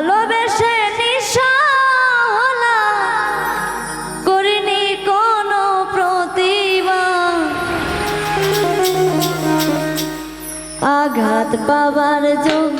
ভালোবেসে নিশা করিনি কোনো প্রতিমা। আঘাত পাবার যোগ্য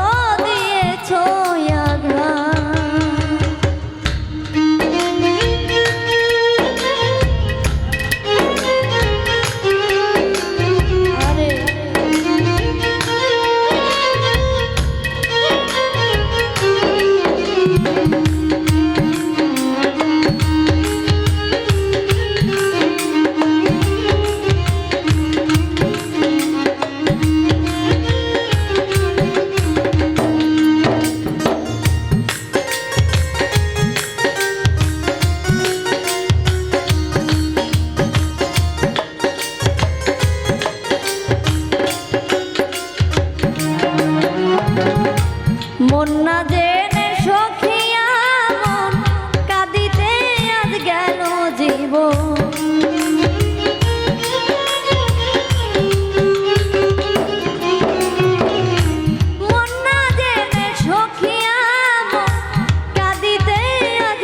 করব। সখিয়া কাঁদিতে আজ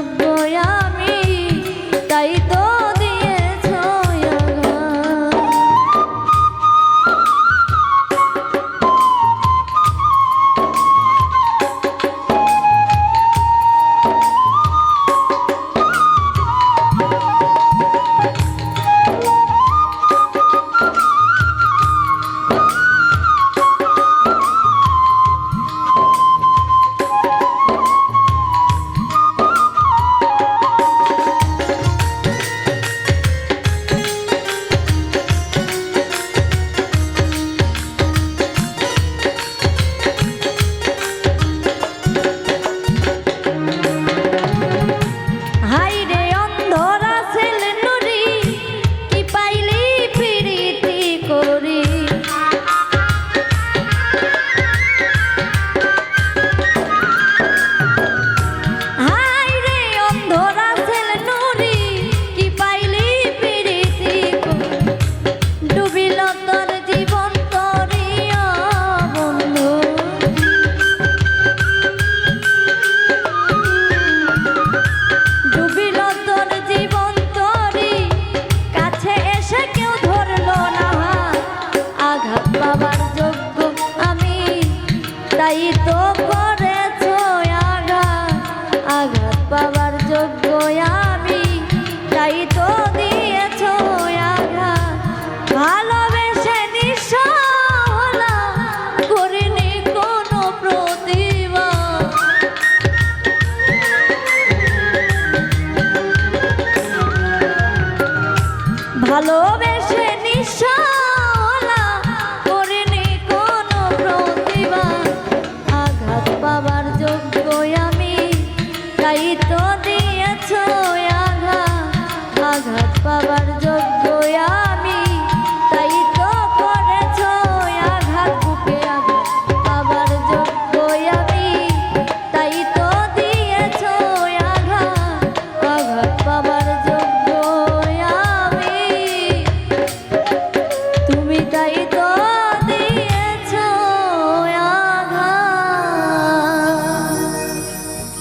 love. ভালোবেসে আঘাত পাবার যোগ্য